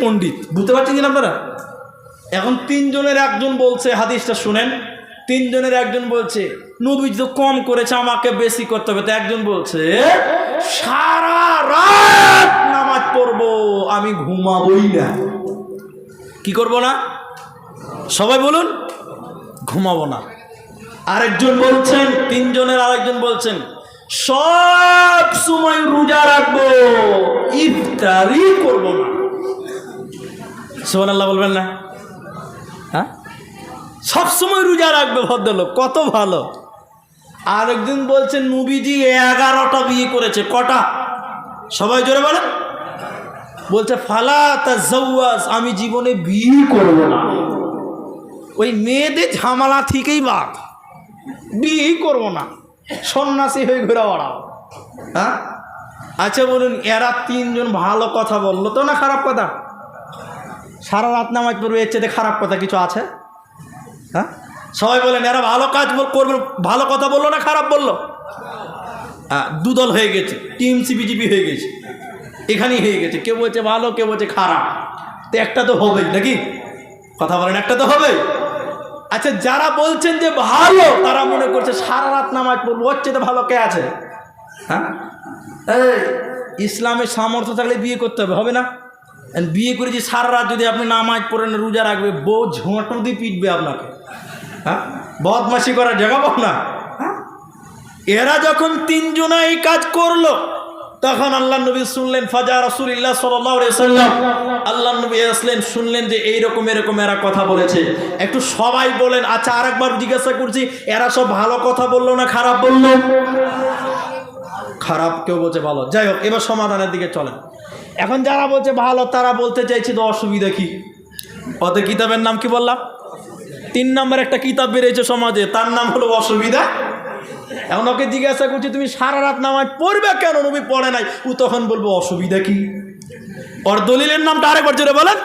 পণ্ডিত, বুঝতে পারছেন কিনা আপনারা? এখন তিনজনের একজন বলছে, হাদিসটা শুনেন। তিনজনের একজন বলছে নবী তো কম করেছে, আমাকে বেশি করতে হবে। তো একজন বলছে, সারা রাত নামাজ পড়ব, আমি ঘুমাবই না। কি করব না? সবাই বলুন, ঘুমাবো না। আরেকজন বলছেন, তিনজনের আরেকজন বলছেন, সব সময় রোজা রাখব, ইফতারি করব না। সোহান আল্লাহ বলবেন না? হ্যাঁ? সবসময় রোজা রাখবে ভদ্রলোক, কত ভালো। আরেকজন বলছেন নবীজি এগারোটা বিয়ে করেছে, কটা? সবাই জোরে বলেন। বলছে, ফালা তা আমি জীবনে বিয়ে করব না। ওই মেয়েদের ঝামেলা থেকেই বাদ। বিয়েই করব না। সন্ন্যাসী হয়ে ঘুরে বেড়াও হ্যাঁ? আচ্ছা বলুন, এরা তিনজন ভালো কথা বলল তো না খারাপ কথা? সারা রাত নামাজ পড়বে, এর চেয়ে খারাপ কথা কিছু আছে? হ্যাঁ? সবাই বলেন এরা ভালো কাজ করবে, ভালো কথা বলল না খারাপ বলল? হ্যাঁ দুদল হয়ে গেছে, টিম সিবিজিবি হয়ে গেছে, এখানেই হয়ে গেছে। কেউ বলছে ভালো, কেউ বলছে খারাপ। তো একটা তো হবেই, নাকি? কথা বলেন, একটা তো হবেই। আচ্ছা যারা বলছেন যে ভালো, তারা মনে করছে সারা রাত নামাজ পড়ব, ওর তো ভালো কে আছে? হ্যাঁ? ইসলামের সামর্থ্য থাকলে বিয়ে করতে হবে হবে না? বিয়ে করে যে রাত যদি আপনি নামাজ পড়েন, রোজা রাখবে, বউ ঝোঁটো দিয়ে পিটবে আপনাকে। হ্যাঁ? বদমাসি করার জায়গা পাও না। হ্যাঁ? এরা যখন তিনজনা এই কাজ করল, তখন আল্লাহ নবী শুনলেন, ফাজা রসুল্লাহ সাল্লাম আল্লাহ নবী আসলেন, শুনলেন যে এইরকম এরকম এরা কথা বলেছে। একটু সবাই বলেন আচ্ছা আরেকবার জিজ্ঞাসা করছি, এরা সব ভালো কথা বলল না খারাপ বলল? খারাপ কেউ বলছে ভালো। যাই হোক, এবার সমাধানের দিকে চলেন। এখন যারা বলছে ভালো, তারা বলতে চাইছে তো অসুবিধা কি? অত কিতাবের নাম কি বললাম? তিন নম্বর একটা কিতাব বেরিয়েছে সমাজে, তার নাম হলো অসুবিধা। এখন ওকে জিজ্ঞাসা করছি, তুমি সারা রাত নামাজ পড়বে কেন? নবী পড়ে নাই। ও তখন বলব, অসুবিধা কি? ওর দলিলের নামটা আরেকবার জোরে বলেন।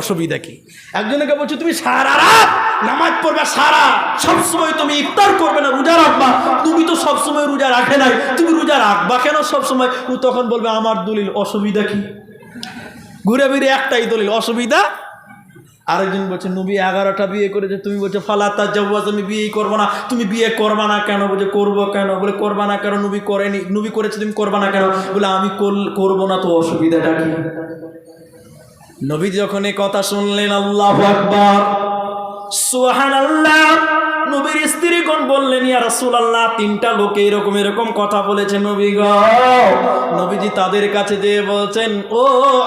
অসুবিধা কি? একজনকে বলছো, তুমি সারা রাত নামাজ পড়বে, সারা সবসময় তুমি ইফতার করবে না, রোজা রাখবা। তুমি তো সবসময় রোজা রাখে নাই, তুমি রোজা রাখবা কেন সবসময়? ও তখন বলবে, আমার দলিল অসুবিধা কি? ঘুরে ফিরে একটাই দলিল, অসুবিধা? আরেকজন বলছে, নবী এগারোটা বিয়ে করেছে। তুমি বলছো ফালাতা জব্বাজ আমি বিয়েই করব না। তুমি বিয়ে করবা না কেন? বলছে, করব কেন? বলে, করবা না কেন? নবী করেনি, নবী করেছে, তুমি করবা না কেন? বলে, আমি করব না তো, অসুবিধাটা কি? নবী যখন কথা শুনলেন আল্লাহ আকবার। সুবহানাল্লাহ। নবীর স্ত্রীগণ বললেন, ইয়া রাসূলুল্লাহ, তিনটা লোকে এরকম এরকম কথা বলেছে নবী গো। নবীজি তাদের কাছে যেয়ে বলছেন, ও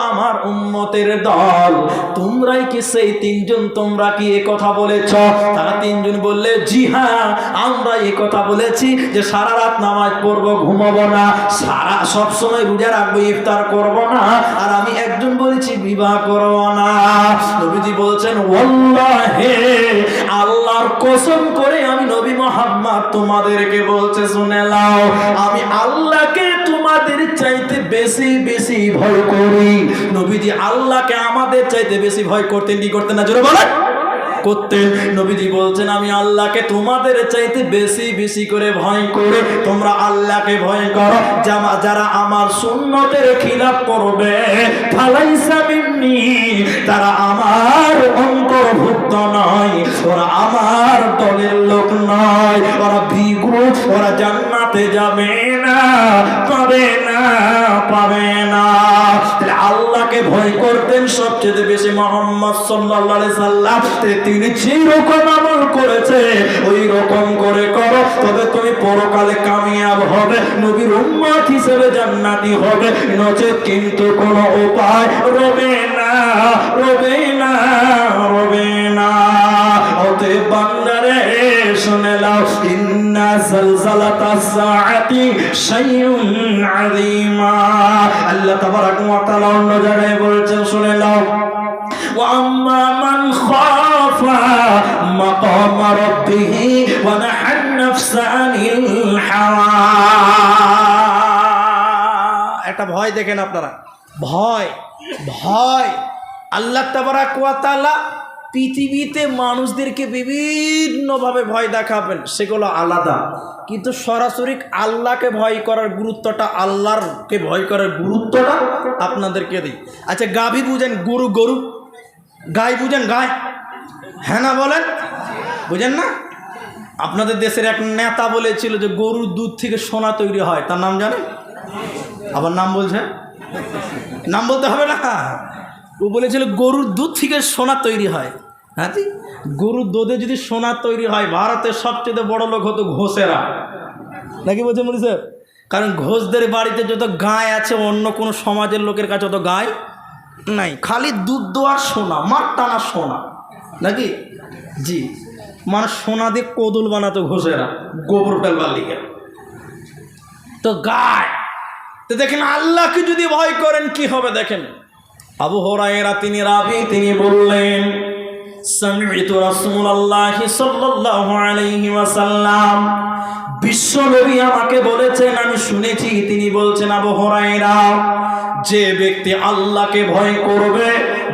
আমার উম্মতের দল, তোমরাই কি সেই তিনজন, তোমরা কি এ কথা বলেছ? তারা তিনজন বললে, জি হ্যাঁ আমরা এ কথা বলেছি যে সারা রাত নামাজ পড়ব, ঘুমাবো না, সারা, সব সময় রোজা রাখব, ইফতার করব না, আর আমি একজন বলেছি, বিবাহ করব না। নবীজি বলছেন, ওয়াল্লাহে আল্লাহর কসম করে আমি নবী মোহাম্মদ তোমাদেরকে বলছে, শুনে নাও, আমি আল্লাহকে তোমাদের চাইতে বেশি বেশি ভয় করি। নবীজি আল্লাহকে আমাদের চাইতে বেশি ভয় করতেন, কি করতেন না? জোরে বলেন। করতেন নবীজি বলছেন, আমি আল্লাহকে তোমাদের চাইতে বেশি বেশি করে ভয় করে। তোমরা আল্লাহকে ভয় করো। জামা- যারা আমার সুন্নতের খিলাফ করবে তারা আমার অন্তর্ভুক্ত নয়। ওরা আমার দলের লোক নয়। ওরা ভিগু, ওরা জান্নাতে যাবে না, পাবে না পাবে না। আল্লাহকে ভয় করতেন, সবচেয়ে বেশি মোহাম্মদ সাল্লাল্লাহু সাল্লাম। তিনি যেরকম আমল করেছে ওই রকম করে করো। তবে তুমি পরকালে কামিয়াব হবে, নবীর উম্মত হিসেবে জান্নাতি হবে। নচেত কিন্তু কোনো উপায় রবে না রবে না রবে না। শুনে নাও, ইন্না জালজালাতাস সাআতি শাইউন আযীমা। আল্লাহ তাবারাক ওয়া তাআলা অন্য জায়গায় বলছেন, শুনে নাও। ওয়া মান খাফা মাকাম রাব্বিহি ওয়া নাহান নাফসা আনিল হাওয়া। একটা ভয় দেখেন আপনারা। ভয় ভয়। আল্লাহ তাবারাক ওয়া তাআলা পৃথিবীতে মানুষদেরকে বিভিন্নভাবে ভয় দেখাবেন, সেগুলো আলাদা। কিন্তু সরাসরি আল্লাহকে ভয় করার গুরুত্বটা, আল্লাহরকে ভয় করার গুরুত্বটা আপনাদেরকে দিই। আচ্ছা গাভী বুঝেন গরু গরু? গায়ে বুঝেন গায়ে হ্যাঁ না বলেন? বুঝেন না? আপনাদের দেশের এক নেতা বলেছিল যে গরুর দুধ থেকে সোনা তৈরি হয়, তার নাম জানেন? আবার নাম বলছে? নাম বলতে হবে না? ও বলেছিল গরুর দুধ থেকে সোনা তৈরি হয়। হ্যাঁ জি? গরুর দুধে যদি সোনা তৈরি হয়, ভারতের সবচেয়ে বড় লোক হতো ঘোষেরা। নাকি বলছে মনি স্যার কারণ ঘোষদের বাড়িতে যত গায়ে আছে, অন্য কোনো সমাজের লোকের কাছে অত গায়ে নাই। খালি দুধ দোয়ার সোনা মার টানা সোনা। নাকি? জি। মানে সোনা দিয়ে কোদল বানাতো ঘোষেরা, গোবর ফেলবার লিগে তো গায়। তো দেখেন, আল্লাহকে যদি ভয় করেন, কি হবে দেখেন? আবু হরাইরা তিনি রাবি, তিনি বললেন সামিত রাসূলুল্লাহ সাল্লাল্লাহু আলাইহি ওয়াসাল্লাম বিশ্বনবী আমাকে বলেছেন, আমি শুনেছি, তিনি বলছেন, আবু যে ব্যক্তি আল্লাহকে ভয় করবে,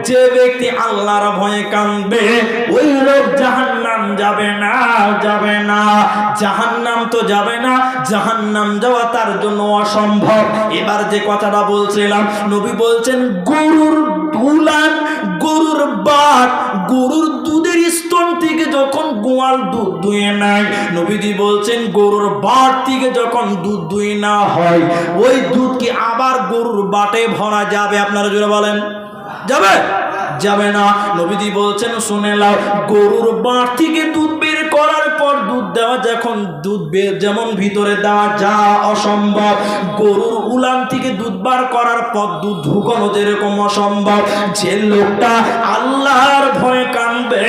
যে ব্যক্তি আল্লাহর ভয়ে কাঁদবে, ওই লোক জাহান্নাম যাবে না যাবে না। জাহান্নাম তো যাবে না, জাহান্নাম যাওয়া তার জন্য অসম্ভব। এবার যে কথাটা বলছিলাম, নবী বলছেন, গরুর দুলান গরুর বাট গরুর দুধের স্তন থেকে যখন গোয়াল দুধ দুয়ে নেয়, নবীজি বলছেন, গরুর বাট থেকে যখন দুধ দুয়ে না হয়, ওই দুধ কি আবার গরুর বাটে ভরা যাবে? আপনারা জোরে বলেন। যাবে? যাবে না। নবীজি বলছেন, শুনে লাও গরুর বাঁট থেকে দুধ বের করার পর দুধ দেওয়া যখন দুধ বের যেমন ভিতরে দেওয়া যা অসম্ভব, গরুর উলান থেকে দুধ বার করার পর দুধ ঢুকানো যেরকম অসম্ভব, যে লোকটা আল্লাহর ভয়ে কাঁদবে।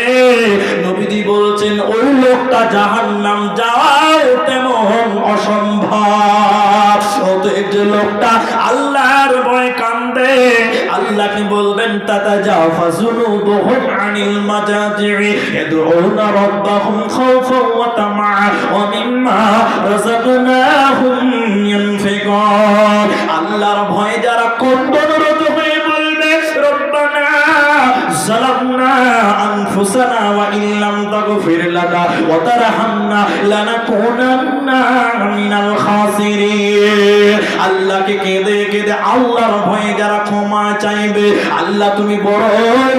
নবীজি বলছেন, ওই লোকটা জাহান্নাম যাওয়াও তেমন অসম্ভব। অতএব যে লোকটা বলবেন তাতা যাও ফাজুনুবুহুম আনিল মাজাজি'i ইয়াদউনা রাব্বাহুম খাওফান ওয়া তামাআ ওয়া মিম্মা রাযাকনাহুম ইউনফিকুন আল্লাহর ভয়ে যারা কন্দনরত হয়ে বলবে রব্বানা ظلمنا أنفسنا وإن لم تغفر لنا وترحمنا না লানাকুনান্না মিনাল খাসিরিন। আল্লাহকে কেঁদে কেঁদে আল্লাহর ভয়ে যারা ক্ষমা চাইবে, আল্লাহ তুমি বড়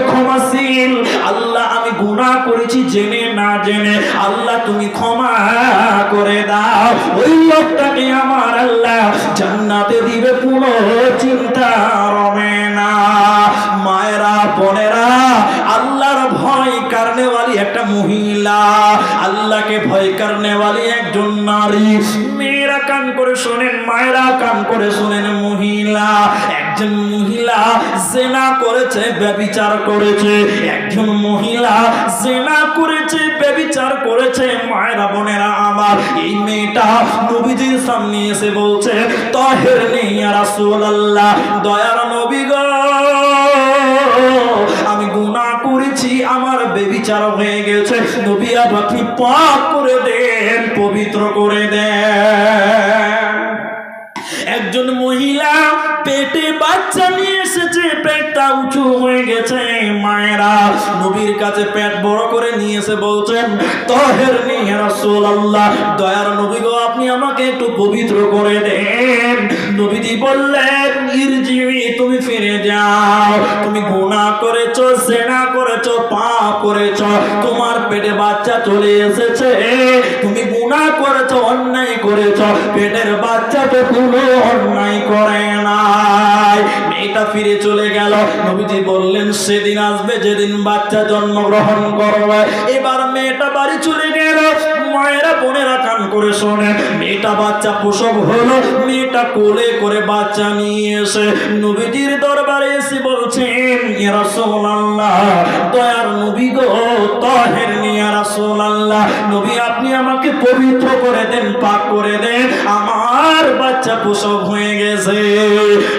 ক্ষমাশীল। আল্লাহ, আমি গুনাহ করেছি জেনে না জেনে, আল্লাহ তুমি ক্ষমা করে দাও। ওই লোকটাকে আমার আল্লাহ জান্নাতে দিবে। আল্লাহকে ভয় কারণেওয়ালি একজন নারী। মেয়েরা কান করে শোনেন, মায়েরা কান করে শোনেন, মহিলা। একজন মহিলা জেনা করেছে, ব্যবিচার করেছে। একজন মহিলা জেনা করেছে, ব্যবিচার করেছে। মায়েরা, বোনেরা, আমার এই মেয়েটা নবীজির সামনে এসে বলছে, তহের নেই রাসূলুল্লাহ, দয়ার নবী গো বেবিচার হয়ে গেছে। নবী আপনি পাক করে দেন, পবিত্র করে দেন। একজন মহিলা পেটে বাচ্চা নিয়ে এসেছে, পেটটা উঁচু হয়ে গেছে। মায়েরা নবীর কাছে পেট বড় করে নিয়ে এসে বলছেন, তহের নিয়ে রাসূলুল্লাহ, দয়ার নবী গো, আপনি আমাকে একটু পবিত্র করে দেন। নবীজি বললেন, ইরজিবি, তুমি ফিরে যাও। তুমি গুনাহ করেছ, জেনা চলে এসেছে। তুমি গুনাহ করেছ, অন্যায় করেছ। পেটের বাচ্চা তো কোনো অন্যায় করে নাই। মেয়েটা ফিরে চলে গেল। নবীজি বললেন, সেদিন আসবে যেদিন বাচ্চা জন্মগ্রহণ করবে। এবার মেয়েটা বাড়ি চলে গেল। মায়েরা বোনেরা কান করে শোনে, মেয়েটা বাচ্চা প্রসব হলো। মেয়েটা কোলে করে বাচ্চা নিয়ে এসে নবীজির দরবারে এসে বলছেন রাসূলুল্লাহ, দয়ার নবী গো, তাহের নিয়া রাসূলুল্লাহ, নবী আপনি আমাকে পবিত্র করে দেন, পাক করে দেন, আমার বাচ্চা প্রসব হয়ে গেছে।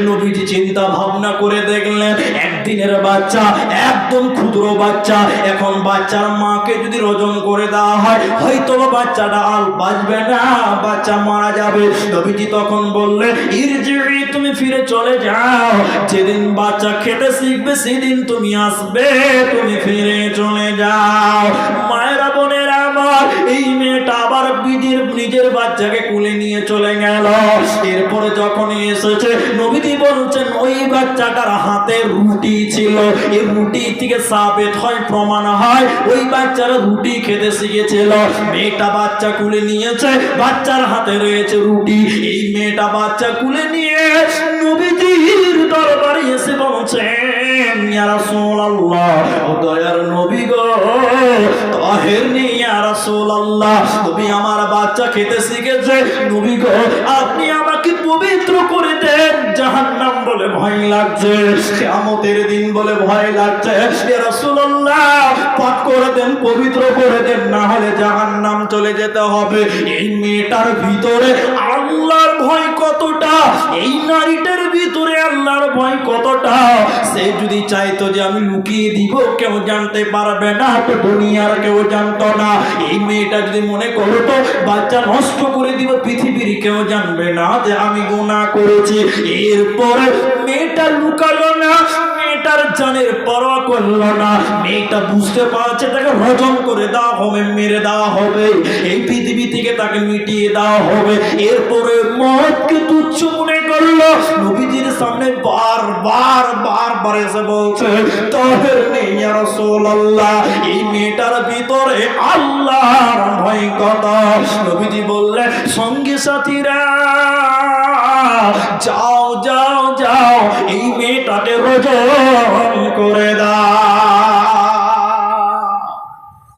নবীজি চিন্তা ভাবনা করে দেখলেন, একদিনের বাচ্চা, একদম ক্ষুদ্র বাচ্চা। এখন বাচ্চার মাকে যদি রজন করে দেওয়া হয় হয়তো বাচ্চাটা আর বাঁচবে না, বাচ্চা মারা যাবে। নবীজি তখন বললেন ইরজি'i তুমি ফিরে চলে যাও। যেদিন বাচ্চা খেতে শিখবে, সেদিন তুমি আসবে, তুমি ফিরে চলে যাও। মায়েরা এই মেয়েটা আবার বিদির নিজের বাচ্চাকে কুলে নিয়ে চলে গেল। এরপরে যখন এসেছে, নবীজি বলছেন, ওই বাচ্চাটার হাতে রুটি ছিল। এই রুটি থেকে সাবেত হয়, প্রমাণ হয়, ওই বাচ্চারা রুটি খেতে শিখেছিল। মেয়েটা বাচ্চা কুলে নিয়েছে, বাচ্চার হাতে রয়েছে রুটি। এই মেয়েটা বাচ্চা কুলে নিয়ে নবীজির দরবারে এসে বলছেন রাসূলুল্লাহ, ও দয়ার নবী গো, তাহের নি তুমি আমার বাচ্চা খেতে শিখেছে। আপনি আমাকে পবিত্র করে দেন। জাহান্নাম বলে ভয় লাগছে, কিয়ামতের দিন বলে ভয় লাগছে। ইয়া রাসূলুল্লাহ করে দেন, পবিত্র করে দেন, না হলে জাহান্নাম চলে যেতে হবে। এই মেয়েটার ভিতরে আল্লাহর ভয় কতটা? এই নারীটার ভিতরে আল্লাহর ভয় কতটা? সে যদি চাইতো যে আমি লুকিয়ে দিব, কেউ জানতে পারবে না, তো দুনিয়ার কেউ জানতো না। এই মেয়েটা যদি মনে করতো, বাচ্চা নষ্ট করে দিব, পৃথিবীর কেউ জানবে না যে আমি গুনাহ করেছি। এরপরে মেয়েটা লুকালো না, মেয়েটার জানের পরোয়া করল না। মেয়েটা বুঝতে পারছে, তাকে হজম করে দেওয়া হবে, মেরে দেওয়া হবে। এই পৃথিবী থেকে তাকে মিটিয়ে দেওয়া হবে। এরপরে মতকে তুচ্ছ মনে করল। নবীজির সামনে বারবার বারবার এসে বলছে তহের নেই রাসূলুল্লাহ। এই মেয়েটার ভিতরে আল্লাহর ভয় কত নবীজি বললেন, সঙ্গী সাথীরা, যাও যাও যাও। এই মেয়েটাকে রোজন করে দাও।